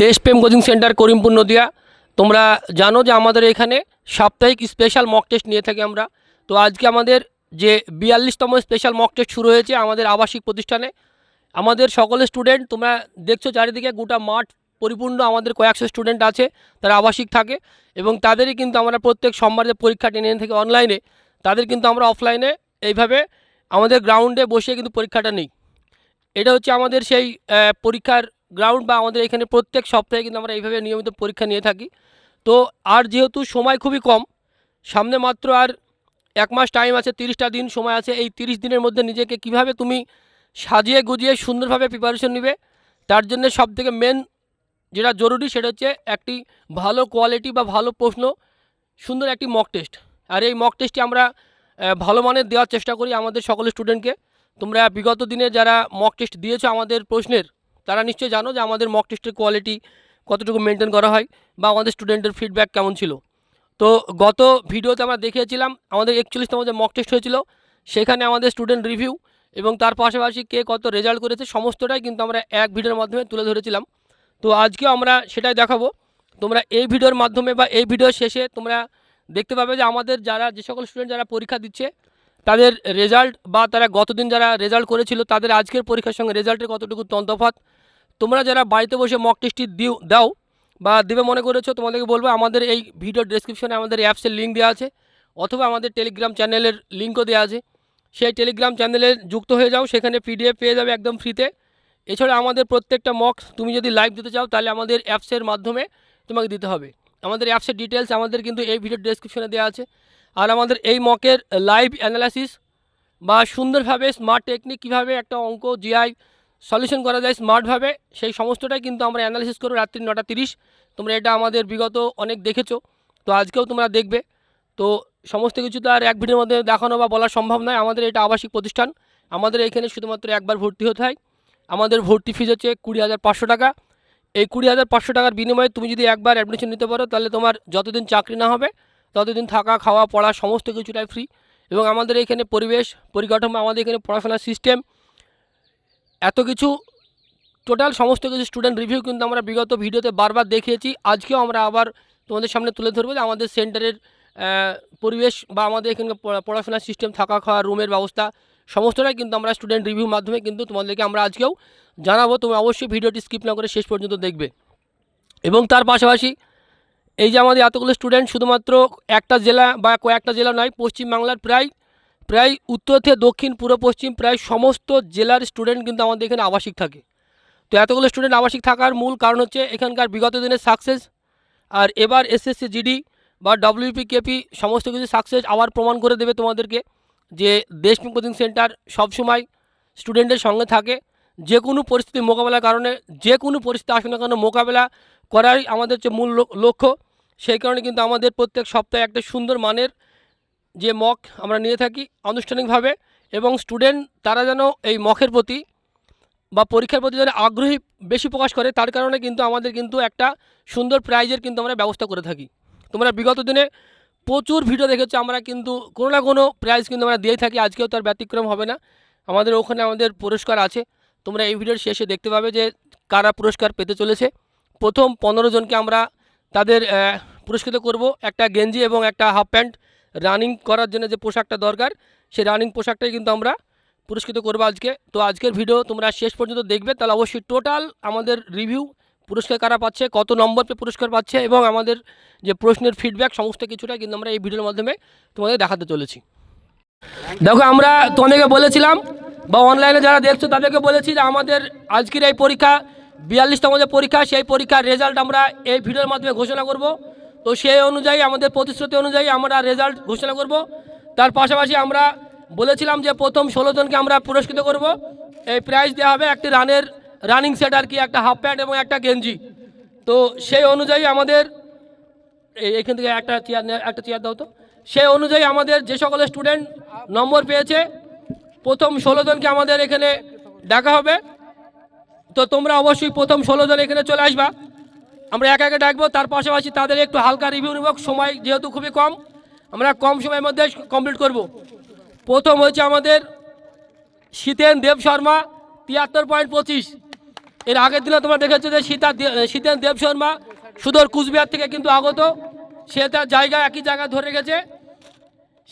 দেশপ্রেম coaching centre, Karimpur, Nadia. তোমরা জানো যে আমাদের এখানে সাপ্তাহিক স্পেশাল মক টেস্ট নিয়ে থাকি আমরা। তো আজকে আমাদের যে বিয়াল্লিশতম স্পেশাল মক টেস্ট শুরু হয়েছে আমাদের আবাসিক প্রতিষ্ঠানে। আমাদের সকল স্টুডেন্ট তোমরা দেখছ চারিদিকে গোটা মাঠ পরিপূর্ণ, আমাদের কয়েকশো স্টুডেন্ট আছে, তারা আবাসিক থাকে এবং তাদেরই কিন্তু আমরা প্রত্যেক সোমবার যে পরীক্ষা টেনে থাকি অনলাইনে তাদের কিন্তু আমরা অফলাইনে এইভাবে আমাদের গ্রাউন্ডে বসে কিন্তু পরীক্ষাটা নিই। এটা হচ্ছে আমাদের সেই পরীক্ষার গ্রাউন্ড বা আমাদের এখানে প্রত্যেক সপ্তাহে কিন্তু আমরা এইভাবে নিয়মিত পরীক্ষা নিয়ে থাকি। তো আর যেহেতু সময় খুবই কম, সামনে মাত্র আর এক মাস টাইম আছে, তিরিশটা দিন সময় আছে, এই তিরিশ দিনের মধ্যে নিজেকে কীভাবে তুমি সাজিয়ে গুজিয়ে সুন্দরভাবে প্রিপারেশন নিবে, তার জন্য সব থেকে মেন যেটা জরুরি সেটা হচ্ছে একটি ভালো কোয়ালিটি বা ভালো প্রশ্ন, সুন্দর একটি মক টেস্ট আর এই মক টেস্টটি আমরা ভালো মানের দেওয়ার চেষ্টা করি আমাদের সকল স্টুডেন্টকে তোমরা বিগত দিনে যারা মক টেস্ট দিয়েছ আমাদের প্রশ্নের তারা নিশ্চয়ই জানো যে আমাদের মক টেস্টের কোয়ালিটি কতটুকু মেনটেন করা হয় বা আমাদের স্টুডেন্টের ফিডব্যাক কেমন ছিল। তো গত ভিডিওতে আমরা দেখিয়েছিলাম, আমাদের একচল্লিশতম যে মক টেস্ট হয়েছিল, সেখানে আমাদের স্টুডেন্ট রিভিউ এবং তার পাশাপাশি কে কত রেজাল্ট করেছে, সমস্তটাই কিন্তু আমরা এক ভিডিওর মাধ্যমে তুলে ধরেছিলাম। তো আজকেও আমরা সেটাই দেখাবো। তোমরা এই ভিডিওর মাধ্যমে বা এই ভিডিওর শেষে তোমরা দেখতে পাবে যে আমাদের যারা, যে সকল স্টুডেন্ট যারা পরীক্ষা দিচ্ছে, তাদের রেজাল্ট বা তারা গতদিন যারা রেজাল্ট করেছিল, তাদের আজকের পরীক্ষার সঙ্গে রেজাল্টের কতটুকু তন্তফাত তোমরা যারা বাড়িতে বসে মক টেস্টটি দিও, দাও বা দেবে মনে করেছ, তোমাদেরকে বলব আমাদের এই ভিডিও ডেসক্রিপশনে আমাদের অ্যাপসের লিঙ্ক দেওয়া আছে, অথবা আমাদের টেলিগ্রাম চ্যানেলের লিঙ্কও দেওয়া আছে। সেই টেলিগ্রাম চ্যানেলে যুক্ত হয়ে যাও, সেখানে পিডিএফ পেয়ে যাবে একদম ফ্রিতে এছাড়া আমাদের প্রত্যেকটা মক তুমি যদি লাইভ দিতে চাও, তাহলে আমাদের অ্যাপসের মাধ্যমে তোমাকে দিতে হবে। আমাদের অ্যাপসের ডিটেলস আমাদের কিন্তু এই ভিডিও ডেসক্রিপশনে দেওয়া আছে। আর আমাদের এই মকের লাইভ অ্যানালাইসিস বা সুন্দরভাবে স্মার্ট টেকনিক কীভাবে একটা অঙ্ক জিআই সলিউশন করা যায় স্মার্টভাবে সেই সমস্তটাই কিন্তু আমরা অ্যানালিসিস করব রাত্রি নটা তিরিশ। তোমরা এটা আমাদের বিগত অনেক দেখেছ। তো আজকেও তোমরা দেখবে। তো সমস্ত কিছু তো আর এক ভিডিওর মধ্যে দেখানো বা বলা সম্ভব নয়। আমাদের এটা আবাসিক প্রতিষ্ঠান। আমাদের এখানে শুধুমাত্র একবার ভর্তি হতে হয়। আমাদের ভর্তি ফিজ হচ্ছে কুড়ি হাজার পাঁচশো টাকা। এই কুড়ি হাজার পাঁচশো টাকার বিনিময়ে তুমি যদি একবার অ্যাডমিশন নিতে পারো, তাহলে তোমার যতদিন চাকরি না হবে, ততদিন থাকা, খাওয়া, পড়া, সমস্ত কিছুটাই ফ্রি এবং আমাদের এখানে পরিবেশ, পরিকাঠামো, আমাদের এখানে পড়াশোনার সিস্টেম এত কিছু টোটাল সমস্ত কিছু স্টুডেন্ট রিভিউ কিন্তু আমরা বিগত ভিডিওতে বারবার দেখিয়েছি। আজকেও আমরা আবার তোমাদের সামনে তুলে ধরবো যে আমাদের সেন্টারের পরিবেশ বা আমাদের এখানে পড়া- পড়াশোনার সিস্টেম থাকা খাওয়া রুমের ব্যবস্থা, সমস্তটাই কিন্তু আমরা স্টুডেন্ট রিভিউ মাধ্যমে কিন্তু তোমাদেরকে আমরা আজকেও জানাব। তুমি অবশ্যই ভিডিওটি স্কিপ না করে শেষ পর্যন্ত দেখবে। এবং তার পাশাপাশি এই যে আমাদের এতগুলো স্টুডেন্ট শুধুমাত্র একটা জেলা বা কয়েকটা জেলা নয়, পশ্চিমবাংলার প্রায় প্রায় উত্তর থেকে দক্ষিণ, পূর্ব, পশ্চিম, প্রায় সমস্ত জেলার স্টুডেন্ট কিন্তু আমাদের এখানে আবাসিক থাকে। তো এতগুলো স্টুডেন্ট আবাসিক থাকার মূল কারণ হচ্ছে এখানকার বিগত দিনের সাকসেস আর এবার এসএসসি জিডি বা ডব্লিউপি কেপি সমস্ত কিছু সাকসেস আবার প্রমাণ করে দেবে তোমাদেরকে যে দেশপ্রেম কোচিং সেন্টার সবসময় স্টুডেন্টের সঙ্গে থাকে। যে কোনো পরিস্থিতি মোকাবেলার কারণে, যে কোনো পরিস্থিতি আসুক না কেন মোকাবেলা করাই আমাদের যে মূল লক্ষ্য। সেই কারণে কিন্তু আমাদের প্রত্যেক সপ্তাহে একটা সুন্দর মানের যে মক আমরা নিয়ে থাকি আনুষ্ঠানিকভাবে এবং স্টুডেন্ট তারা যেন এই মকের প্রতি বা পরীক্ষার প্রতি যেন আগ্রহী বেশি প্রকাশ করে, তার কারণে কিন্তু আমাদের কিন্তু একটা সুন্দর প্রাইজের কিন্তু আমরা ব্যবস্থা করে থাকি। তোমরা বিগত দিনে প্রচুর ভিডিও দেখেছ, আমরা কিন্তু কোনো না কোনো প্রাইজ কিন্তু আমরা দিয়েই থাকি, আজকেও তার ব্যতিক্রম হবে না। আমাদের ওখানে আমাদের পুরস্কার আছে। তোমরা এই ভিডিওর শেষে দেখতে পাবে যে কারা পুরস্কার পেতে চলেছে। প্রথম পনেরো জনকে আমরা তাদের পুরস্কৃত করব, একটা গেঞ্জি এবং একটা হাফ প্যান্ট রানিং করার জন্য যে পোশাকটা দরকার, সেই রানিং পোশাকটাই কিন্তু আমরা পুরস্কৃত করব আজকে। তো আজকের ভিডিও তোমরা শেষ পর্যন্ত দেখবে, তাহলে অবশ্যই টোটাল আমাদের রিভিউ পুরস্কার কারা পাচ্ছে, কত নম্বর পেয়ে পুরস্কার পাচ্ছে এবং আমাদের যে প্রশ্নের ফিডব্যাক সমস্ত কিছুটা কিন্তু আমরা এই ভিডিওর মাধ্যমে তোমাদের দেখাতে চলেছি। দেখো, আমরা তোমাদেরকে বলেছিলাম বা অনলাইনে যারা দেখছ তাদেরকে বলেছি যে আমাদের আজকের এই পরীক্ষা, বিয়াল্লিশতম যে পরীক্ষা, সেই পরীক্ষার রেজাল্ট আমরা এই ভিডিওর মাধ্যমে ঘোষণা করব। তো সেই অনুযায়ী, আমাদের প্রতিশ্রুতি অনুযায়ী আমরা রেজাল্ট ঘোষণা করব। তার পাশাপাশি আমরা বলেছিলাম যে প্রথম ষোলো জনকে আমরা পুরস্কৃত করব। এই প্রাইজ দেওয়া হবে একটি রানের রানিং সেট আর কি, একটা হাফ প্যান্ট এবং একটা গেঞ্জি। তো সেই অনুযায়ী আমাদের এখান থেকে একটা চেয়ার একটা চেয়ার দাও তো। সেই অনুযায়ী আমাদের যে সকল স্টুডেন্ট নম্বর পেয়েছে, প্রথম ষোলো জনকে আমাদের এখানে ডাকা হবে। তো তোমরা অবশ্যই প্রথম ষোলো জন এখানে চলে আসবা। আমরা একা একে ডাকবো, তার পাশাপাশি তাদের একটু হালকা রিভিউ নেব। সময় যেহেতু খুবই কম, আমরা কম সময়ের মধ্যে কমপ্লিট করব। প্রথম হচ্ছে আমাদের শীতেন দেব শর্মা, তিয়াত্তর পয়েন্ট পঁচিশ। এর আগের দিনে তোমরা দেখেছ যে সীতা সীতেন দেব শর্মা সুদূর কুচবিহার থেকে কিন্তু আগত। সে তার জায়গা একই জায়গা ধরে গেছে।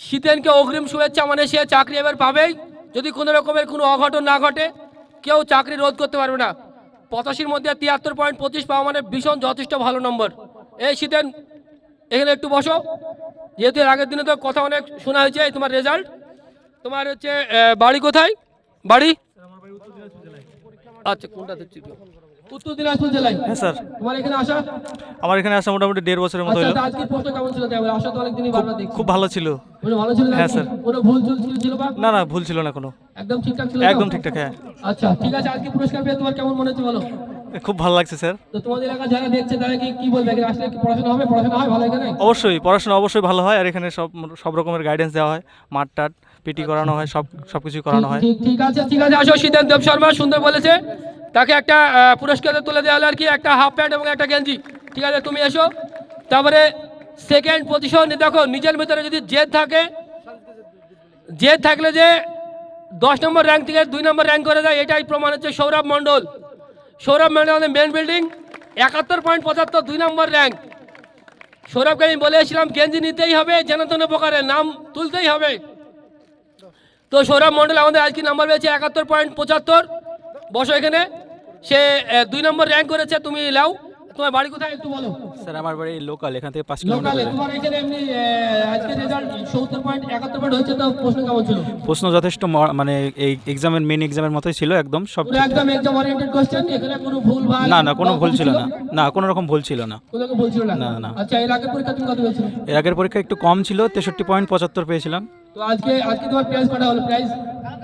শীতেনকে অগ্রিম শুভেচ্ছা মানে সে চাকরি এবার পাবেই। যদি কোনো রকমের কোনো অঘটন না ঘটে, কেউ চাকরি রোধ করতে পারবে না। পঁচাশির মধ্যে তিয়াত্তর পয়েন্ট পঁচিশ পাওয়া মানে ভীষণ যথেষ্ট ভালো নম্বর। এই শীতেন এখানে একটু বসো। যেহেতু আগের দিনে তো কথা অনেক শোনা হয়েছে তোমার রেজাল্ট তোমার হচ্ছে বাড়ি কোথায়? বাড়ি? আচ্ছা কোনটা হচ্ছে? উত্তর দিনাজপুর জেলায়। হ্যাঁ স্যার। তোমার এখানে আসা? আমার এখানে আসা মোটামুটি দেড় বছরের মতো আচ্ছা হলো। তা আজকের কেমন ছিল তাই আসা তো অনেকদিনই দেখছি। খুব ভালো ছিল। ভালো ছিল হ্যাঁ, স্যার। কোনো ভুল চুল ছিল ছিল বা? না না ভুল ছিল না কোনো। একদম ঠিকঠাক ছিল একদম ঠিকঠাক হ্যাঁ। আচ্ছা ঠিক আছে আজকে পুরস্কার পেয়ে তোমার কেমন মনে হচ্ছে বলো? খুব ভালো লাগছে স্যার। তো তোমাদের এলাকা যারা দেখছে তারা কি কি বলবে? এখানে আসলে কি পড়াশোনা হবে? পড়াশোনা হয় ভালো এখানে? অবশ্যই পড়াশোনা অবশ্যই ভালো হয়। আর এখানে সব সব রকমের গাইডেন্স দেওয়া হয়। মাঠ টাট পিটি করানো হয় সব সব কিছুই করানো হয়। ঠিক ঠিক আছে ঠিক আছে। আসো শীতেন দেব শর্মা সুন্দর বলেছে। তাকে একটা পুরস্কার তুলে দেওয়া হলো আর কি, একটা হাফ প্যান্ট এবং একটা গেঞ্জি। ঠিক আছে, তুমি এসো। তারপরে সেকেন্ড পজিশন দেখো, নিজের ভিতরে যদি জেদ থাকে, জেদ থাকলে যে দশ নম্বর র্যাঙ্ক থেকে দুই নম্বর র্যাঙ্ক করে দেয় এটাই প্রমাণ হচ্ছে সৌরভ মণ্ডল। সৌরভ মণ্ডল আমাদের মেন বিল্ডিং একাত্তর পয়েন্ট পঁচাত্তর দুই নম্বর র্যাঙ্ক সৌরভকে আমি বলেছিলাম, গেঞ্জি নিতেই হবে, যেন তেন প্রকারে নাম তুলতেই হবে। তো সৌরভ মণ্ডল আমাদের আজকে নাম্বার পেয়েছে একাত্তর পয়েন্ট পঁচাত্তর। বসো এখানে। সে দুই নম্বর র্যাঙ্ক করেছে তুমি লাও। তোমার বাড়ি কোথায় একটু বলো। স্যার আমার বাড়ি লোকাল এখান থেকে পাঁচ লোকালে কিলোমিটার তোমার এখানে এমনি আজকে রেজাল্ট সত্তর পয়েন্ট একাত্তর পয়েন্ট হয়েছে তো প্রশ্ন কেমন ছিল? প্রশ্ন যথেষ্ট মানে এই এক্সামের মেন এক্সামের মতোই ছিল একদম সব একদম এক্সাম ওরিয়েন্টেড কোশ্চেন এখানে কোনো ভুল ভালো না না কোনো ভুল ছিল? না। না কোনো রকম ভুল ছিল না। কোনো ভুল ছিল না? না, না। আচ্ছা এর আগের পরীক্ষা তুমি কত পেয়েছিলে এর আগের পরীক্ষা একটু কম ছিল তেষট্টি পয়েন্ট পঁচাত্তর পেয়েছিলাম। তো আজকে আজকে তোমার প্রাইস কটা হলো? প্রাইস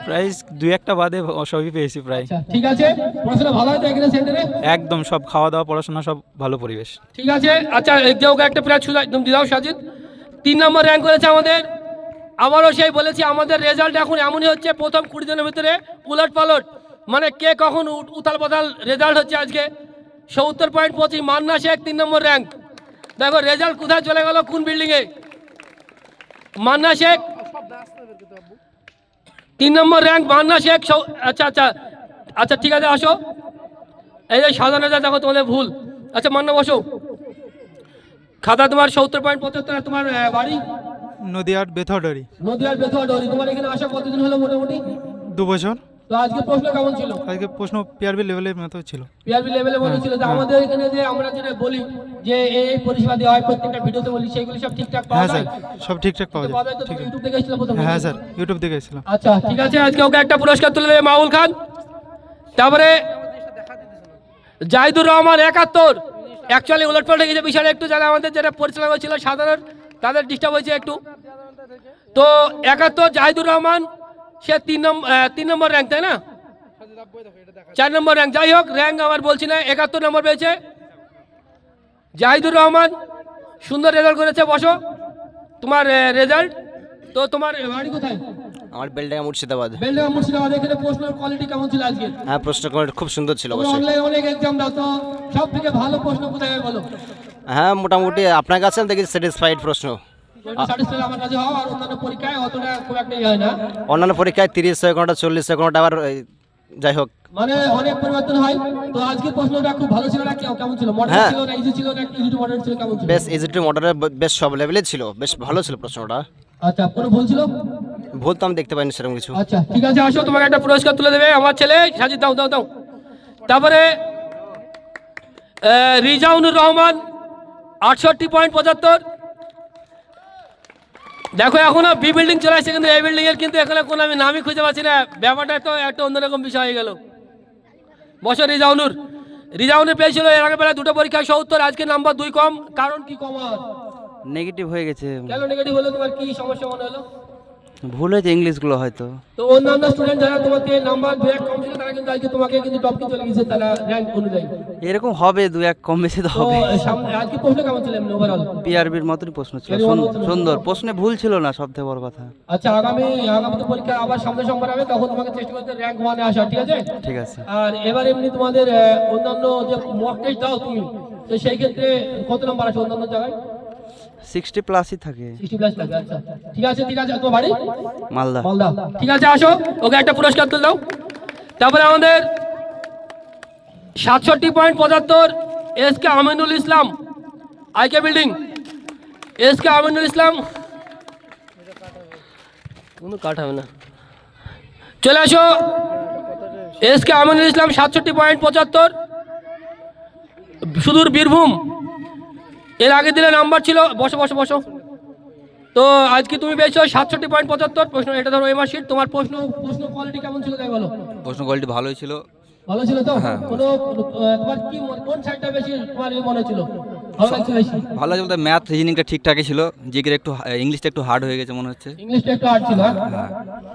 প্রাইস দুই একটা বাদে সবই পেয়েছি প্রায়। আচ্ছা ঠিক আছে? পড়াশোনা ভালো হয় তো এখানে সেন্টারে? একদম সব খাওয়া দাওয়া পড়াশোনা সব ভালো পরিবেশ। ঠিক আছে আচ্ছা যে ওকে একটা প্রাইজ ছুঁড়ে একদম দিদাও সাজিদ। তিন নম্বর র্যাঙ্ক করেছে আমাদের। আবারও সেই বলেছি আমাদের রেজাল্ট এখন এমনই হচ্ছে প্রথম কুড়ি দিনের ভিতরে উলট পালট। মানে কে কখন উত- উতাল পাতাল রেজাল্ট হচ্ছে আজকে? সত্তর পয়েন্ট পঁচিশ মান্না শেখ তিন নম্বর র্যাঙ্ক দেখো রেজাল্ট কোথায় চলে গেল কোন বিল্ডিংয়ে মান্না শেখ। তিন নম্বর র্যাঙ্ক মান্না শেখ সৌ- আচ্ছা আচ্ছা আচ্ছা ঠিক আছে আসো। এই যে সাধারণ দেখো তোমাদের ভুল। আচ্ছা মান্না বসো। খাতা তোমার সত্তর পয়েন্ট পঁচাত্তর তোমার বাড়ি? নদিয়ার বেথরি নদীয়ার বেথরি তোমার এখানে আসা কতদিন হলো মোটামুটি? দু বছর তো আজকে প্রশ্ন কেমন ছিল? আজকে প্রশ্ন পিআরবি লেভেলের মতো ছিল। পিআরবি লেভেলে মনে ছিল যে আমাদের এখানে যে আমরা যেটা বলি যে এই পরিষেবা দেওয়া হয় প্রত্যেকটা ভিডিওতে বলি সেগুলি সব ঠিকঠাক পাওয়া হ্যাঁ যায়? সব ঠিকঠাক পাওয়া যায়। তো ইউটিউব থেকে এসেছিলে প্রথম। হ্যাঁ স্যার ইউটিউব থেকে এসেছিলাম। আচ্ছা ঠিক আছে আজকে ওকে একটা পুরস্কার তুলে দেবে মাহুল খান। তারপরে জাহিদুর রহমান একাত্তর। অ্যাকচুয়ালি উলটপালট গেছে বিষয়টা একটু যারা আমাদের যেটা পরিচালনা করছিল সাধারণ তাদের ডিস্টার্ব হয়েছে একটু। তো একাত্তর জাহিদুর রহমান সে তিন নম্বর তিন নম্বর র্যাঙ্ক তাই না? চার নম্বর র্যাঙ্ক যাই হোক র্যাঙ্ক আমার বলছি না একাত্তর নম্বর পেয়েছে। জাহিদুর রহমান সুন্দর রেজাল্ট করেছে বসো। তোমার রেজাল্ট তো তোমার বাড়ি কোথায়? আমার বেলডাঙ্গা মুর্শিদাবাদ। বেলডাঙ্গা মুর্শিদাবাদ এখানে প্রশ্নের কোয়ালিটি কেমন ছিল আজকে? হ্যাঁ প্রশ্ন কোয়ালিটি খুব সুন্দর ছিল অনলাইনে অনেক এক্সাম দাও তো সব থেকে ভালো প্রশ্ন কোথায় বলো? হ্যাঁ মোটামুটি আপনার কাছে আমি দেখি স্যাটিসফাইড প্রশ্ন। অন্যান্য পরীক্ষায় ঘণ্টা ইয়ে অন্যান্য পরীক্ষায় তিরিশ সেকেন্ডটা চল্লিশ সেকেন্ডটা আবার যাই হোক। মানে অনেক পরিবর্তন হয়। তো আজকের প্রশ্নটা খুব ভালো ছিল না? কেমন ছিল? মডারেট হ্যাঁ। ছিল না ইজি ছিল না ইজি টু মডারেট ছিল কেমন ছিল? বেশ ইজি টু মডারের বেশ সব লেভেলে ছিল বেশ ভালো ছিল প্রশ্নটা। আচ্ছা কোনো ভুল ছিল? ভুল তো আমি দেখতে পাইনি সেরকম কিছু। আচ্ছা ঠিক আছে আসো তোমাকে একটা পুরস্কার তুলে দেবে আমার ছেলে সাজিদ দাও দাও দাও। তারপরে রিজাউনুর রহমান আটষট্টি পয়েন্ট পঁচাত্তর দেখো এখনও বি বিল্ডিং চলে আসছে কিন্তু এই বিল্ডিং এর কিন্তু এখানে কোনো আমি নামই খুঁজে পাচ্ছি না। ব্যাপারটা তো একটা অন্যরকম বিষয় হয়ে গেল। বছর রিজাউনুর। রিজাউনুর পেয়েছিল এর আগে বেলা দুটো পরীক্ষায় উত্তর আজকে নাম্বার দুই কম। কারণ কি কম নেগেটিভ হয়ে গেছে। কেন নেগেটিভ হলো? তোমার কি সমস্যা মনে হলো? ভুল হয়েছে ইংলিশগুলো হয়তো। তো অন্যান্য স্টুডেন্ট যারা তোমাকে নাম্বার দু এক কম ছিল তারা কিন্তু আজকে তোমাকে কিন্তু টপকে চলে গেছে তারা র্যাঙ্ক অনুযায়ী। এরকম হবে দু এক কম বেশি তো হবে। সামনে আজকে প্রশ্ন কেমন ছিল এমনি ওভারঅল পিআরবির মতনই প্রশ্ন ছিল সুন্দর। প্রশ্নে ভুল ছিল না সব থেকে বড় কথা। আচ্ছা আগামী আগামী তো পরীক্ষা আবার সামনে সোমবার হবে তখন তোমাকে চেষ্টা করতে র্যাঙ্ক ওয়ানে আসা ঠিক আছে? ঠিক আছে। আর এবার এমনি তোমাদের অন্যান্য যে মক টেস্ট দাও তুমি তো সেই ক্ষেত্রে কত নম্বর আছে অন্যান্য জায়গায়? সিক্সটি প্লাসই থাকে। সিক্সটি প্লাস লাগে আচ্ছা। ঠিক আছে ঠিক আছে তোমার বাড়ি? মালদা। মালদা। ঠিক আছে আসো। ওকে একটা পুরস্কার তুলে দাও। তারপরে আমাদের সাতষট্টি পয়েন্ট পঁচাত্তর এস কে আমিনুল ইসলাম আইকে building. S K Aminul Islam. কোনো কাট হবে না। চলে আসো। এস কে আমিনুল ইসলাম সাতষট্টি পয়েন্ট পঁচাত্তর সুদূর বীরভূম। এর আগে দিলে নাম্বার ছিল বসো বসো বসো। তো আজকে তুমি পেয়েছ সাতষট্টি পয়েন্ট পঁচাত্তর। প্রশ্ন এটা ধরো এমআর শিট। তোমার প্রশ্ন প্রশ্ন কোয়ালিটি কেমন ছিল তাই বলো। প্রশ্ন কোয়ালিটি ভালোই ছিল। ভালো ছিল তো? কোনো তোমার কি কোন সাইডটা বেশি তোমার মনে ছিল? ভালো লাগছে বলতে ম্যাথ রিজনিংটা ঠিকঠাকই ছিল। জিকের একটু ইংলিশটা একটু হার্ড হয়ে গেছে মনে হচ্ছে। ইংলিশটা একটু হার্ড ছিল হ্যাঁ?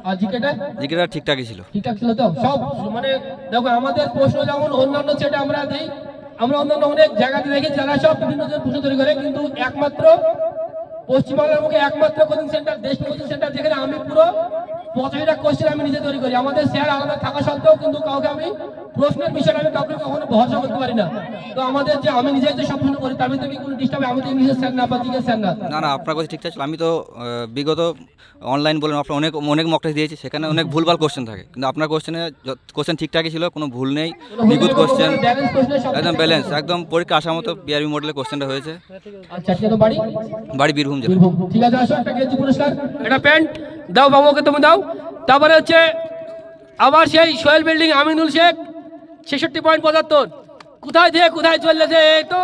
আর জিকেটা জিকেটা ঠিকঠাকই ছিল। ঠিকঠাক ছিল তো? সব মানে দেখো আমাদের প্রশ্ন যেমন অন্যান্য সেটা আমরা দিই আমরা অন্যান্য অনেক জায়গাতে দেখি যারা সব বিভিন্ন জন পুজো তৈরি করে, কিন্তু একমাত্র পশ্চিমবাংলার মুখে একমাত্র কোচিং সেন্টার দেশ কোচিং সেন্টার যেখানে আমি পুরো পঁচাশিটা কোশ্চেন আমি নিজে তৈরি করি। আমাদের স্যার আলাদা থাকা সত্ত্বেও কিন্তু কাউকে আমি প্রশ্নের বিষয়ে আমি কাউকে কখনো ভরসা করতে পারি না। তো আমাদের যে আমি নিজে যে সব করি তার ভিতরে কি কোনো ডিস্টার্ব আমি তো ইংলিশের স্যার না বা জিজ্ঞেস স্যার না? না না আপনার কথা ঠিকঠাক ছিল আমি তো বিগত অনলাইন বলেন আপনার অনেক অনেক মক টেস্ট দিয়েছি। সেখানে অনেক ভুলভাল কোশ্চেন থাকে। কিন্তু আপনার কোশ্চেনে কোশ্চেন ঠিকঠাকই ছিল কোনো ভুল নেই। নিখুঁত কোশ্চেন একদম ব্যালেন্স একদম পরীক্ষা আসার মতো বিআরবি মডেলের কোশ্চেনটা হয়েছে। আচ্ছা বাড়ি? বাড়ি বীরভূম জেলা ঠিক আছে আসো একটা পুরস্কার। এটা প্যান্ট দাও বাবুকে তুমি দাও। তারপরে হচ্ছে আবার সেই সোহেল বিল্ডিং আমিনুল শেখ ছেষট্টি পয়েন্ট পঁচাত্তর। কোথায় থেকে কোথায় চললেছে এই তো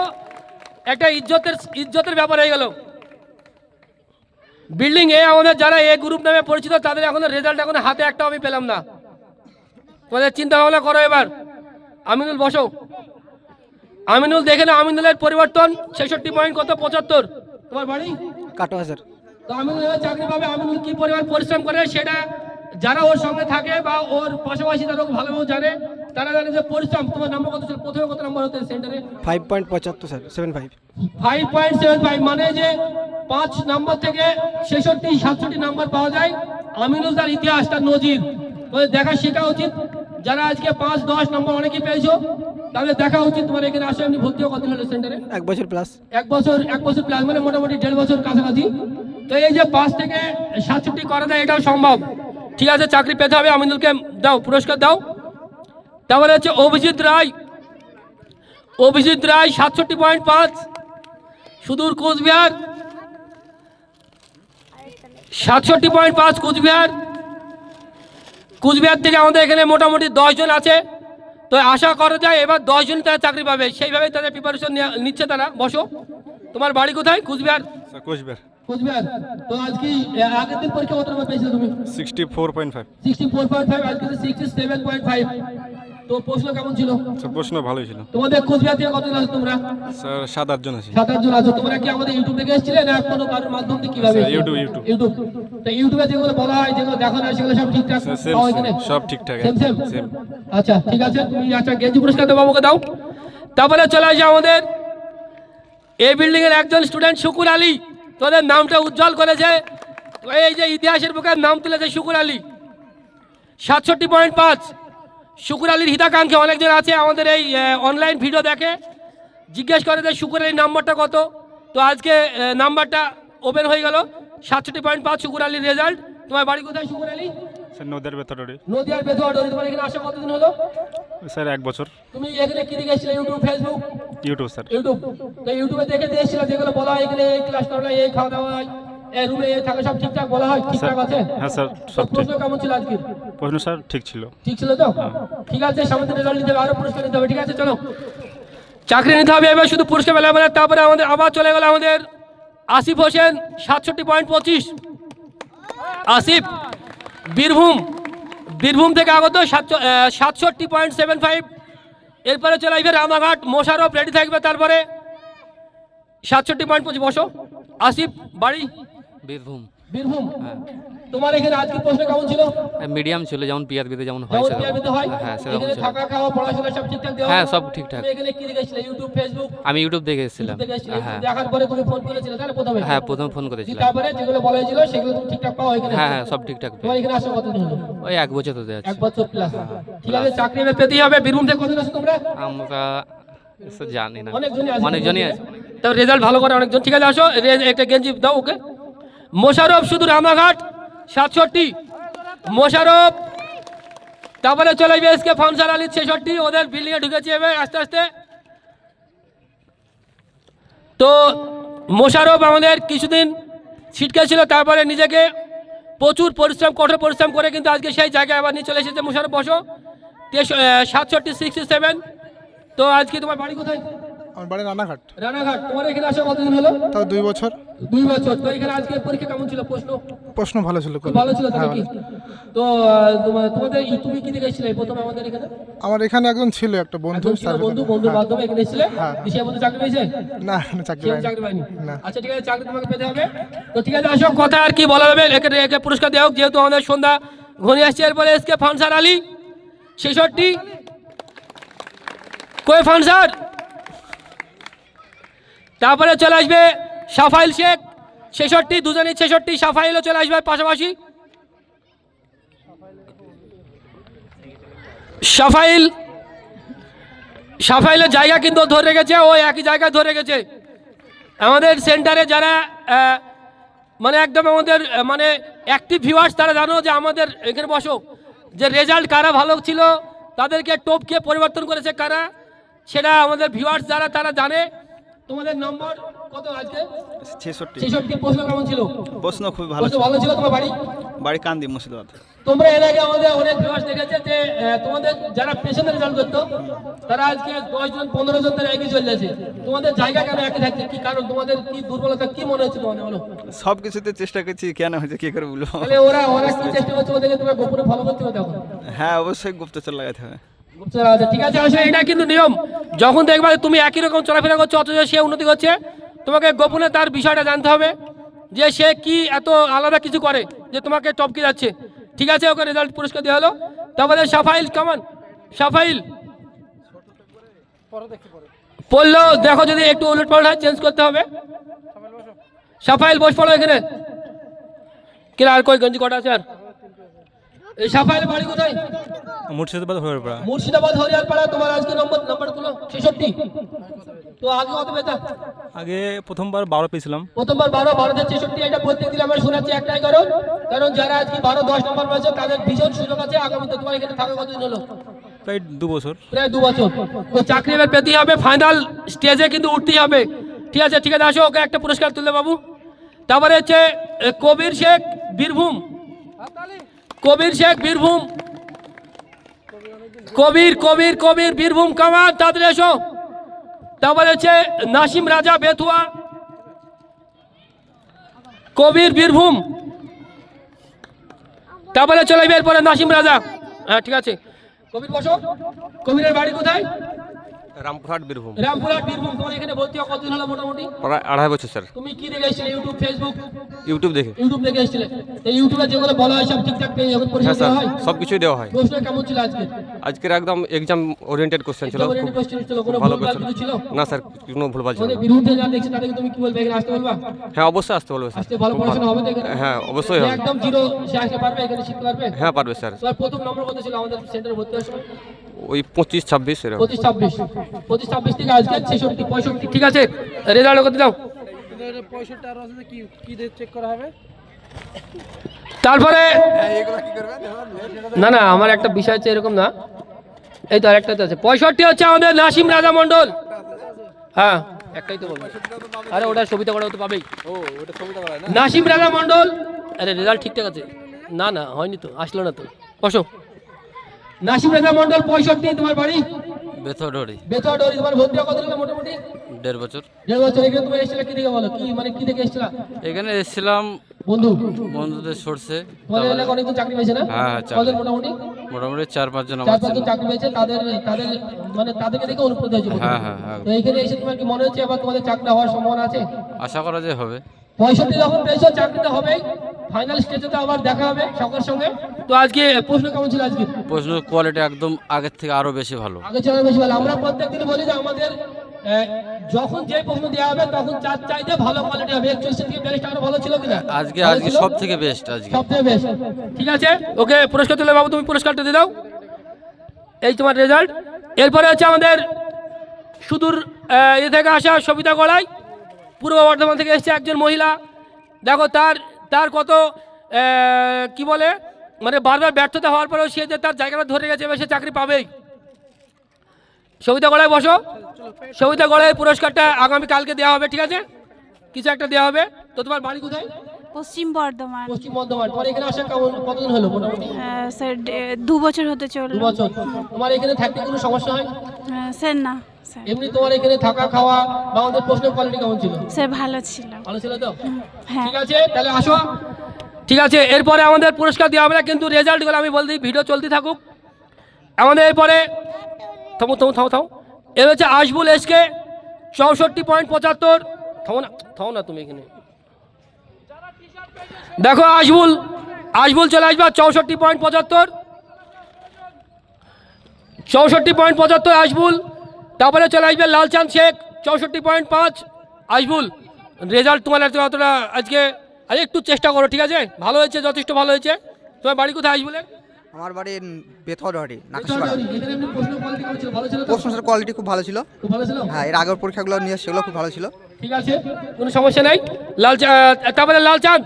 একটা ইজ্জতের ইজ্জতের ব্যাপার হয়ে গেল। বিল্ডিং এ আমাদের যারা এ গ্রুপ নামে পরিচিত তাদের এখনও রেজাল্ট এখন হাতে একটা আমি পেলাম না। তোমাদের চিন্তা ভাবনা করো এবার। আমিনুল বসো। আমিনুল দেখে না আমিনুলের পরিবর্তন ছেষট্টি পয়েন্ট কত পঁচাত্তর? তোমার বাড়ি? কাটোয়া স্যার তো আমিনুল এবার চাকরি পাবে আমিনুল কি পরিমাণ পরিশ্রম করে সেটা যারা ওর সঙ্গে থাকে বা ওর পাশাপাশি তারা ওকে ভালোভাবে জানে তারা জানে যে পরিশ্রম তোমার নাম্বার কত ছিল প্রথমে কত নাম্বার হতে সেন্টারে ফাইভ পয়েন্ট পঁচাত্তর sir seven five five point seven five মানে যে পাঁচ নম্বর থেকে ছেষট্টি সাতষট্টি নাম্বার পাওয়া যায়। আমিনুল তার ইতিহাস তার নজির। দেখা শেখা উচিত। যারা আজকে পাঁচ দশ নম্বর অনেকেই পেয়েছ তাদের দেখা উচিত। তোমার এখানে আসো এমনি ভর্তি কত হলো সেন্টারে এক বছর প্লাস এক বছর এক বছর প্লাস মানে মোটামুটি দেড় বছর কাছাকাছি। তো এই যে পাঁচ থেকে সাতষট্টি করা যায় এটাও সম্ভব। ঠিক আছে, চাকরি পেতে হবে। আমিনুলকে দাও, পুরস্কার দাও। তারপরে হচ্ছে অভিজিৎ রায়। অভিজিৎ রায়, সাতষট্টি পয়েন্ট পাঁচ। সুদূর কোচবিহার। সাতষট্টি পয়েন্ট পাঁচ কোচবিহার। কুচবিহার থেকে আমাদের এখানে মোটামুটি দশজন আছে। তো আশা করা যায় এবার দশজন তারা চাকরি পাবে। সেইভাবে তাদের প্রিপারেশন নিচ্ছে তারা। বসো। তোমার বাড়ি কোথায়? কুচবিহার। কোচবিহার। কুচবিহার তো আজকে আগের দিন পরীক্ষা কত নম্বর পেয়েছিলে তুমি? Sixty four point five sixty four point five আজকে সিক্সটি সেভেন পয়েন্ট ফাইভ তো প্রশ্ন কেমন ছিল? প্রশ্ন ভালোই ছিল। তোমাদের কোচবিহার থেকে কতজন আছো তোমরা? স্যার সাত আটজন আছি। সাত আটজন আছো। তোমরা কি আমাদের ইউটিউব থেকে এসেছিলে না কোনো কারোর মাধ্যম থেকে কীভাবে ইউটিউব, ইউটিউব। ইউটিউব তো ইউটিউবে যেগুলো বলা হয় যেগুলো দেখানো হয় সেগুলো সব ঠিকঠাক? সব ঠিকঠাক সেম সেম সেম আচ্ছা ঠিক আছে। তুমি আচ্ছা গেঞ্জি বাবুকে দাও। তারপরে চলে আসে আমাদের। এই বিল্ডিং এর একজন স্টুডেন্ট শুকুর আলী। তোদের নামটা উজ্জ্বল করেছে। এই যে ইতিহাসের বুকের নাম তুলেছে শুকুর আলী। সাতষট্টি পয়েন্ট পাঁচ। শুকুর আলীর হিতাকাঙ্ক্ষী অনেকজন আছে, আমাদের এই অনলাইন ভিডিও দেখে। জিজ্ঞেস করে যে শুকুর আলীর নাম্বারটা কত? তো আজকে নাম্বারটা ওপেন হয়ে গেল। সাতষট্টি পয়েন্ট পাঁচ শুকুর আলীর রেজাল্ট তোমার বাড়ি কোথায় শুকুর আলী? স্যার নদের ভেতরে। নদিয়ার বেথুয়া ডোরি তোমার এখানে আসা কতদিন হলো? স্যার এক বছর। তুমি এখানে কি দেখে এসেছিলে? YouTube Facebook YouTube sir. YouTube তো ইউটিউবে দেখে এসেছিলে যেগুলো বলা হয় এখানে এই ক্লাস করা এই খাওয়া দাওয়া হয় এই রুমে এই থাকা সব ঠিকঠাক বলা হয়? ঠিকঠাক আছে? হ্যাঁ স্যার সব প্রশ্ন কেমন ছিল আজকে প্রশ্ন স্যার ঠিক ছিল। ঠিক ছিল তো? ঠিক আছে সামনে রেজাল্ট নিতে হবে আরও পুরস্কার নিতে হবে ঠিক আছে চলো। চাকরি নিতে হবে এবার শুধু পুরস্কার পেলে হবে তারপরে আমাদের আবার চলে গেল আমাদের আসিফ হোসেন সাতষট্টি পয়েন্ট পঁচিশ। আসিফ বীরভূম বীরভূম থেকে আগত সাতষট্টি পয়েন্ট সেভেন ফাইভ। এরপরে চলে আসবে রামাঘাট মোশারফ রেডি থাকবে তারপরে সাতষট্টি পয়েন্ট পঁচিশ। বসো। আসিফ বাড়ি? বীরভূম। বীরভূম। তোমার এখানে আজকে প্রশ্ন কেমন ছিল? মিডিয়াম ছিল যেমন পিয়ারবিতে যেমন হয় হয়? হ্যাঁ সেরকম ছিল। থাকা খাওয়া পড়াশোনা সব ঠিকঠাক দেওয়া হ্যাঁ সব ঠিকঠাক। এখানে কি দেখেছিলে? ইউটিউব ফেসবুক আমি ইউটিউব দেখে এসেছিলাম। হ্যাঁ। দেখার পরে তুমি ফোন করেছিলে তাহলে প্রথমে হ্যাঁ প্রথম ফোন করেছিলাম। তারপরে যেগুলো বলা হয়েছিল সেগুলো তুমি ঠিকঠাক পাও এখানে হ্যাঁ হ্যাঁ সব ঠিকঠাক তোমার এখানে আসা কতদিন হলো ওই এক বছর হতে যাচ্ছে এক বছর প্লাস ঠিক আছে চাকরি পেতেই হবে। বীরভূম থেকে কতদিন আসো তোমরা? আমরা জানি না। অনেকজনই আছে। অনেকজনই আছে। তো রেজাল্ট ভালো করে অনেকজন। ঠিক আছে আসো। একটা গেঞ্জি দাও ওকে। মোশারফ শুধু রামাঘাট সাতষট্টি। মোশারফ তারপরে চলে আসবে এসকে ফানসার আলী ছেষট্টি, ওদের বিল্ডিংয়ে ঢুকেছে এবার আস্তে আস্তে। তো মোশারফ আমাদের কিছুদিন ছিটকে ছিল তারপরে নিজেকে প্রচুর পরিশ্রম, কঠোর পরিশ্রম করে কিন্তু আজকে সেই জায়গায় আবার নিয়ে চলে এসেছে মোশারফ, বসো। তেষ- সাতষট্টি সিক্সটি সেভেন তো আজকে তোমার বাড়ি কোথায়? আমার বাড়ি রানাঘাট। রানাঘাট তোমার এখানে আসা কতদিন হলো? তাও দুই বছর। দুই বছর। তো এখানে আজকে পরীক্ষা কেমন ছিল? প্রশ্ন? প্রশ্ন ভালো ছিল খুব ভালো ছিল তাহলে কি তো তোমার তোমাদের তুমি কি দেখে এসেছিলে প্রথমে আমাদের এখানে? আমার এখানে একজন ছিল একটা বন্ধু ছিল বন্ধু বন্ধুর মাধ্যমে এখানে এসেছিলে? হ্যাঁ। বন্ধু চাকরি পেয়েছে? না এখনও চাকরি হয়নি। চাকরি পায়নি না। আচ্ছা ঠিক আছে চাকরি তোমাকে পেতে হবে। তো ঠিক আছে আসো কথা আর কি বলা যাবে? একে একে পুরস্কার দেওয়া হোক যেহেতু আমাদের সন্ধ্যা ঘনিয়ে আসছে। এরপরে এসকে ফানসার আলী ছেষট্টি। কই ফানসার? তারপরে চলে আসবে সাফাইল শেখ, ছেষট্টি, দুজনেই ছেষট্টি, সাফাইলও চলে আসবে পাশাপাশি। সাফাইল, সাফাইলের জায়গা কিন্তু ধরে রেখেছে, ও একই জায়গায় ধরে রেখেছে। আমাদের সেন্টারে যারা মানে একদম আমাদের মানে অ্যাক্টিভ ভিউয়ার্স তারা জানো যে আমাদের এখানে বসো, যে রেজাল্ট কারা ভালো ছিল, তাদেরকে টপকে পরিবর্তন করেছে কারা, সেটা আমাদের ভিউয়ার্স যারা, তারা জানে। তোমাদের নম্বর কত আজকে? ছেষট্টি। ছেষট্টি। প্রশ্ন কেমন ছিল? প্রশ্ন খুবই ভালো প্রশ্ন ভালো ছিল তোমার বাড়ি? বাড়ি কান্দি মুর্শিদাবাদ। তোমরা এর আগে আমাদের অনেক ভিউয়ার্স দেখেছে যে তোমাদের যারা পেছনে রেজাল্ট করতো তারা আজকে দশ জন পনেরো জন তারা এগিয়ে চলে যাচ্ছে। তোমাদের জায়গা কেন একই থাকছে? কি কারণ? তোমাদের কি দুর্বলতা কি মনে হচ্ছে তোমাদের? বলো। সব কিছুতে চেষ্টা করছি কেন হয়েছে কি করে বলব? তাহলে ওরা ওরা কি চেষ্টা করছে ওদেরকে তোমার গোপনে ফলো করতে হবে তখন। হ্যাঁ অবশ্যই গুপ্তচর লাগাতে হবে। ঠিক আছে এটা কিন্তু নিয়ম। যখন দেখবা তুমি একই রকম চলাফেরা করছ, অথচ সে উন্নতি করছে, তোমাকে গোপনে তার বিষয়টা জানতে হবে যে সে কি এত আলাদা কিছু করে, যে তোমাকে টপকে যাচ্ছে। ঠিক আছে, ওকে রেজাল্ট পুরস্কার দেওয়া হলো। তারপরে সাফাইল কেমন সাফাইল। পড়ল, দেখো যদি একটু উলট পাল্ট হয় চেঞ্জ করতে হবে। সাফাইল, বস পড়ো এখানে। কে আর কই, গঞ্জি কটা আছে আর? এই সাফাইল বাড়ি কোথায়? মুর্শিদাবাদ হয়ে পড়া মুর্শিদাবাদ হরিয়ারপাড়া তোমার আজকে নম্বর নাম্বার তুলো ছেষট্টি। তো আগে কত পেতাম আগে প্রথমবার বারো পেয়েছিলাম। প্রথমবার বারো বারোতে ছেষট্টি এটা প্রত্যেক দিন আমরা শোনাচ্ছি একটাই কারণ। কারণ যারা আজকে বারো দশ নম্বর পেয়েছে তাদের ভীষণ সুযোগ আছে আগামীতে তোমার এখানে থাকা কতদিন হলো। প্রায় দু বছর। প্রায় দু বছর। তো চাকরি এবার পেতেই হবে ফাইনাল স্টেজে কিন্তু উঠতেই হবে। ঠিক আছে ঠিক আছে আসো ওকে একটা পুরস্কার তুললে বাবু। তারপরে হচ্ছে কবির শেখ বীরভূম। কবির শেখ বীরভূম। কবির কবির কবির বীরভূম কামান তাদের এসো। তারপরে হচ্ছে নাসিম রাজা বেথুয়া কবির বীরভূম। তারপরে চলে এরপরে নাসিম রাজা। হ্যাঁ ঠিক আছে। কবির বসো। কবিরের বাড়ি কোথায়? রামপুরহাট বীরভূম। রামপুরহাট বীরভূম তোমার এখানে ভর্তি হওয়া কতদিন হলো মোটামুটি? প্রায় আড়াই বছর স্যার। তুমি কি দেখে এসেছিলে? ইউটিউব ফেসবুক ইউটিউব দেখে। ইউটিউব দেখে এসেছিলে। এই ইউটিউবে যেগুলো বলা হয় সব ঠিকঠাক পেয়ে এখন পরিষ্কার হ্যাঁ দেওয়া হয় সব কিছুই দেওয়া হয়। প্রশ্ন কেমন ছিল আজকে? আজকের একদম এক্সাম ওরিয়েন্টেড কোশ্চেন ছিল কোনো ভালো কিছু ছিল? না স্যার কোনো ভুলভাল ছিল আমাদের না। বিরুদ্ধে যারা দেখছে তাদেরকে তুমি কি বলবে? এখানে আসতে বলবা? হ্যাঁ অবশ্যই আসতে বলবে স্যার। আসতে ভালো পড়াশোনা হবে তো হ্যাঁ অবশ্যই হবে। একদম জিরো সে আসতে পারবে? এখানে শিখতে পারবে? হ্যাঁ পারবে স্যার। তোমার প্রথম নম্বর কত ছিল আমাদের সেন্টারে ভর্তি হওয়ার সময়? ওই পঁচিশ ছাব্বিশ এরকম। পঁচিশ ছাব্বিশ। পঁচিশ ছাব্বিশ থেকে আজকে ছেষট্টি পঁয়ষট্টি। ঠিক আছে? রেজাল্ট কত দাও তারপরে না না আমার একটা বিষয় হচ্ছে এরকম না। এই তো আরেকটা তো আছে। পঁয়ষট্টি হচ্ছে আমাদের নাসিম রাজা মন্ডল হ্যাঁ একটাই তো বলব। আরে ওটা সবিতা করা তো পাবেই। নাসিম রাজা মন্ডল আরে রেজাল্ট ঠিকঠাক আছে। না না হয়নি তো আসলো না তো। বসো। নাসিম রাজা মন্ডল পঁয়ষট্টি তোমার বাড়ি? তোমার ভর্তি কত দিলে মোটামুটি? দেড় বছর। দেড় বছর এখানে তুমি এসেছিলে কি বলো? কি মানে কি এসেছিলা? এখানে এসেছিলাম বন্ধু। বন্ধুদের সোর্সে তোমাদের এলাকা অনেকজন চাকরি পেয়েছে না? হ্যাঁ, হ্যাঁ। কজন মোটামুটি? মোটামুটি চার চার আমার ছিল। পাঁচজন চাকরি পেয়েছে তাদের তাদের মানে তাদেরকে দেখে অনুপ্রেরিত হয়েছে হ্যাঁ, হ্যাঁ, হ্যাঁ। তো এইখানে এসে তোমার কি মনে হচ্ছে এবার তোমাদের চাকরি হওয়ার সম্ভাবনা আছে? আশা করা যায় হবে। পঁয়ষট্টি যখন পেয়েছ চাকরিটা হবেই। ফাইনাল স্টেজে তো আবার দেখা হবে সকলের সঙ্গে। তো আজকে প্রশ্ন কেমন ছিল আজকে? প্রশ্ন কোয়ালিটি একদম আগের থেকে আরও বেশি ভালো। আগে চলে বেশি ভালো। আমরা প্রত্যেকদিন বলি যে আমাদের যখন যে প্রশ্ন দেওয়া হবে তখন চার চাইতে ভালো কোয়ালিটি হবে। একচল্লিশ থেকে বিয়াল্লিশটা আরও ভালো ছিল কিনা? আজকে আজকে সব থেকে বেস্ট আজকে। সব থেকে বেস্ট ঠিক আছে? ওকে পুরস্কার তুলে বাবু তুমি পুরস্কারটা দিয়ে দাও। এই তোমার রেজাল্ট এরপরে হচ্ছে আমাদের সুদূর এ থেকে আসা সবিতা গড়াই। পূর্ব বর্ধমান থেকে এসেছে একজন মহিলা। দেখো তার তার কত কি বলে মানে বারবার ব্যর্থতা হওয়ার পরেও সে যে তার জায়গাটা ধরে গেছে এবার সে চাকরি পাবেই। সবিতা গড়ায় বসো। সবিতা গড়ায় পুরস্কারটা আগামী কালকে দেওয়া হবে ঠিক আছে? কিছু একটা দেওয়া হবে। তো তোমার বাড়ি কোথায়? পশ্চিম বর্ধমান। পশ্চিম বর্ধমান। পরে এখানে আসা কেমন কতদিন হলো মোটামুটি? স্যার দু বছর হতে দু চলল বছর। তোমার এখানে থাকতে কোনো সমস্যা হয়? স্যার না। এমনি তোমার এখানে থাকা খাওয়া বা আমাদের প্রশ্নের কোয়ালিটি কেমন ছিল? স্যার ভালো ছিল। ভালো ছিল তো? হ্যাঁ। ঠিক আছে তাহলে আসো। ঠিক আছে এরপরে আমাদের পুরস্কার দেওয়া হবে না কিন্তু রেজাল্টগুলো আমি বলতে ভিডিও চলতে থাকুক। আমাদের এরপরে থামো থামো থামো থামো। এর হচ্ছে আশবুল এসকে চৌষট্টি পয়েন্ট পঁচাত্তর। থামো না থামো না তুমি এখানে। দেখো আশবুল আশবুল চলে আসবে চৌষট্টি পয়েন্ট পঁচাত্তর। চৌষট্টি পয়েন্ট পঁচাত্তর আশবুল। তারপরে চলে আসবে লালচাঁদ শেখ চৌষট্টি পয়েন্ট পাঁচ। আশবুল রেজাল্ট তোমার এত অতটা আজকে আরে একটু চেষ্টা করো ঠিক আছে? ভালো হয়েছে যথেষ্ট ভালো হয়েছে। তোমার বাড়ি কোথায় আশবুলের আমার বাড়ি বেথরহাটি প্রশ্নের কোয়ালিটি খুব ভালো ছিল। খুব ভালো হ্যাঁ এর আগের পরীক্ষাগুলো নিয়ে সেগুলো খুব ভালো ছিল। ঠিক আছে কোনো সমস্যা নাই। লাল তারপরে লালচাঁদ।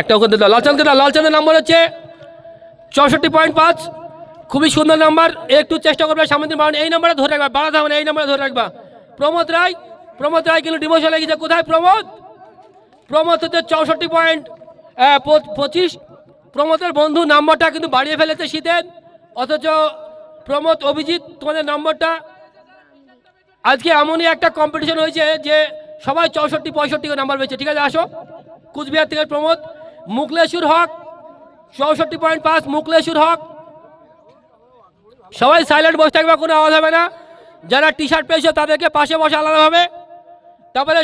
একটা ওখানে দাও। লালচাঁদকে লালচাঁদের নাম্বার হচ্ছে চৌষট্টি পয়েন্ট পাঁচ। খুবই সুন্দর নাম্বার। একটু চেষ্টা করবে সামনে বাড়ানো এই নাম্বারে ধরে রাখবা। বাড়াতে হবে এই নাম্বারে ধরে রাখবা। প্রমোদ রায় প্রমোদ রায় কিন্তু ডিমোশন লেগেছে কোথায় প্রমোদ? প্রমোদ হচ্ছে চৌষট্টি পয়েন্ট পঁচিশ। প্রমোদের বন্ধু নাম্বারটা কিন্তু বাড়িয়ে ফেলেছে শীতের। অথচ প্রমোদ, অভিজিৎ, তোমাদের নম্বরটা। আজকে এমনই একটা কম্পিটিশন হয়েছে যে সবাই চৌষট্টি, পঁয়ষট্টি নাম্বার পেয়েছে। ঠিক আছে, আসো। কুচবিহার থেকে প্রমোদ। মুকলেশুর হক, চৌষট্টি পয়েন্ট পাঁচ। মুকলেশুর হক সবাই সাইলেন্ট বসে থাকবে কোনো আওয়াজ হবে না। যারা টি শার্ট পেয়েছে তাদেরকে পাশে বসে আলাদাভাবে। তারপরে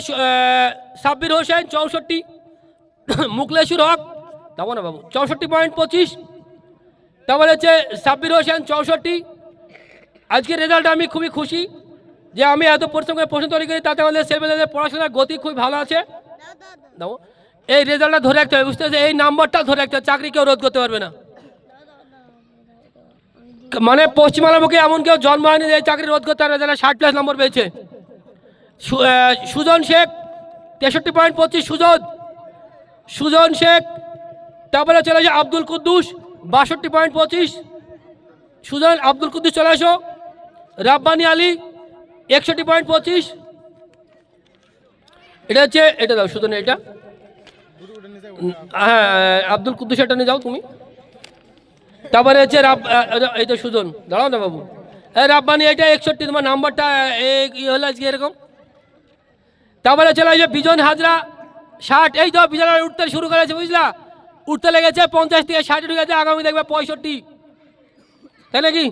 সাব্বির হোসেন চৌষট্টি। মুকলেশুর হক না বাবু চৌষট্টি পয়েন্ট পঁচিশ। তারপরে হচ্ছে সাব্বির হোসেন চৌষট্টি। আজকের রেজাল্ট আমি খুবই খুশি যে আমি এত পরিশ্রম করে প্রশ্ন তৈরি করি তাতে আমাদের ছেলেমেয়েদের পড়াশোনার গতি খুবই ভালো আছে। এই রেজাল্টটা ধরে রাখতে হবে বুঝতে পারছি? এই নাম্বারটা ধরে রাখতে হবে চাকরি কেউ রোধ করতে পারবে না। মানে পশ্চিমবাংলার মুখে এমন কেউ জন্ম হয়নি যে চাকরি রোধ করতে পারবে যারা ষাট প্লাস নম্বর পেয়েছে। সুজন শেখ, তেষট্টি পয়েন্ট পঁচিশ সুজন সুজন শেখ তারপরে চলে আসে আব্দুল কুদ্দুস, বাষট্টি পয়েন্ট পঁচিশ। সুজন, আব্দুল কুদ্দুস চলে আসো রাব্বানি আলী, একষট্টি পয়েন্ট পঁচিশ। এটা হচ্ছে এটা দাও সুজন এটা। হ্যাঁ আব্দুল কুদ্দুস এটা নিয়ে যাও তুমি। তারপরে হচ্ছে রাব এই তো সুজন, দাঁড়াও না বাবু। এই রাব্বানি এটা একষট্টি, তোমার নাম্বারটা এই হলো আজকে এরকম। তারপরে চলে যে বিজন হাজরা, ষাট। এই তো বিজন উঠতে শুরু করেছে, বুঝলা? উঠতে লেগেছে পঞ্চাশ থেকে ষাট উঠে গেছে, আগামী দেখবে পঁয়ষট্টি। তাই নাকি?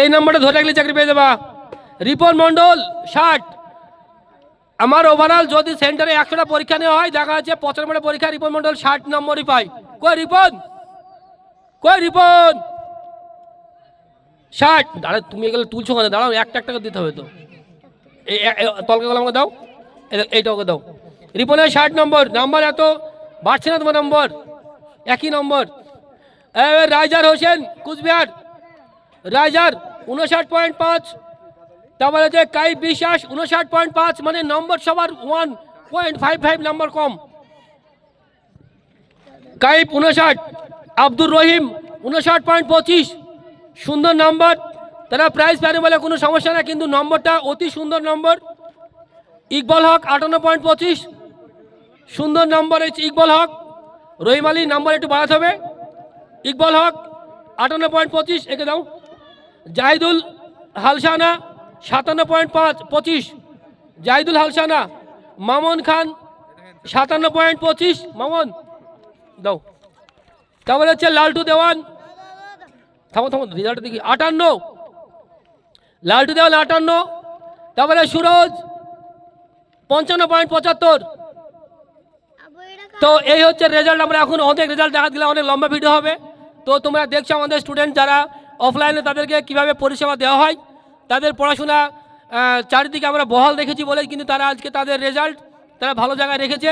এই নাম্বারটা ধরে রাখলে চাকরি পেয়ে যাবা। রিপন মণ্ডল, ষাট। আমার ওভারঅল যদি সেন্টারে একশোটা পরীক্ষা নেওয়া হয়, দেখা যাচ্ছে পঁচানব্বইটা পরীক্ষা রিপন মণ্ডল ষাট নম্বরই পাই কই রিপন? কই রিপন? ষাট। দাঁড়া তুমি এগুলো তুলছো কেন? দাঁড়াও, একটা একটা দিতে হবে তো। এই তলকাগুলো আমাকে দাও। এইটা ওকে দাও। রিপনের ষাট নম্বর। নাম্বার এত। বাড়ছে না তোমার নম্বর? একই নম্বর। রাইজার হোসেন, কুচবিহার। রাইজার, উনষাট পয়েন্ট পাঁচ। তারপরে হচ্ছে কাই বিশ্বাস, উনষাট পয়েন্ট পাঁচ। মানে নম্বর সবার ওয়ান পয়েন্ট ফাইভ ফাইভ নম্বর কম। কাইপ উনষাট আব্দুর রহিম উনষাট পয়েন্ট পঁচিশ, সুন্দর নম্বর। তারা প্রাইজ পারে বলে কোনো সমস্যা না কিন্তু নম্বরটা অতি সুন্দর নম্বর। ইকবাল হক আটান্ন পয়েন্ট পঁচিশ, সুন্দর নম্বর হচ্ছে ইকবাল হক। রহিম আলী নম্বর একটু বাড়াতে হবে। ইকবাল হক আটান্ন পয়েন্ট পঁচিশ, একে দাও। জাহিদুল হালসানা সাতান্ন পয়েন্ট পাঁচ, পঁচিশ। জাহিদুল হালসানা, মামুন খান সাতান্ন পয়েন্ট পঁচিশ। মামুন দাও। তারপরে হচ্ছে লালটু দেওয়ান। থামো থামো রেজাল্ট দেখি আটান্ন। লালটু দেওয়ান আটান্ন। তারপরে সুরজ, পঞ্চান্ন পয়েন্ট পঁচাত্তর। তো এই হচ্ছে রেজাল্ট, আমরা এখন অনেক রেজাল্ট দেখা দিলে অনেক লম্বা ভিডিও হবে। তো তোমরা দেখছ আমাদের স্টুডেন্ট যারা অফলাইনে তাদেরকে কীভাবে পরিষেবা দেওয়া হয়। তাদের পড়াশোনা চারিদিকে আমরা বহাল রেখেছি বলে কিন্তু তারা আজকে তাদের রেজাল্ট তারা ভালো জায়গায় রেখেছে।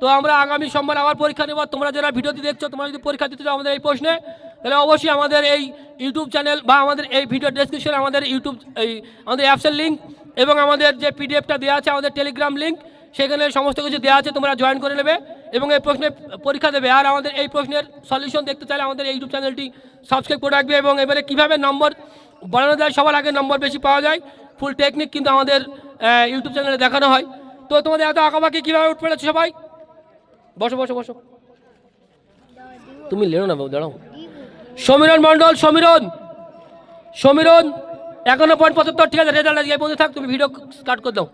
তো আমরা আগামী সোমবার আবার পরীক্ষা নেব। তোমরা যারা ভিডিওটি দেখছ, তোমরা যদি পরীক্ষা দিতে চাও আমাদের এই প্রশ্নে, তাহলে অবশ্যই আমাদের এই ইউটিউব চ্যানেল বা আমাদের এই ভিডিও ডেসক্রিপশনে আমাদের ইউটিউব এই আমাদের অ্যাপসের লিঙ্ক এবং আমাদের যে পিডিএফটা দেওয়া আছে, আমাদের টেলিগ্রাম লিঙ্ক সেখানে সমস্ত কিছু দেওয়া আছে, তোমরা জয়েন করে নেবে এবং এই প্রশ্নের পরীক্ষা দেবে। আর আমাদের এই প্রশ্নের সলিউশন দেখতে চাইলে আমাদের ইউটিউব চ্যানেলটি সাবস্ক্রাইব করে রাখবে এবং এবারে কীভাবে নম্বর বাড়ানো যায়, সবার আগে নম্বর বেশি পাওয়া যায় ফুল টেকনিক কিন্তু আমাদের ইউটিউব চ্যানেলে দেখানো হয়। তো তোমাদের এত আঁকাবাকি কীভাবে উঠ পড়েছে সবাই? বসো বসো বসো। তুমি লেনো না বাবু, দাঁড়াও। সমীরণ মণ্ডল সমীরণ সমীরণ একান্ন পয়েন্ট পঁচাত্তর, ঠিক আছে রেজাল্ট আজকে বন্ধু থাক, তুমি ভিডিও স্টার্ট করে দাও।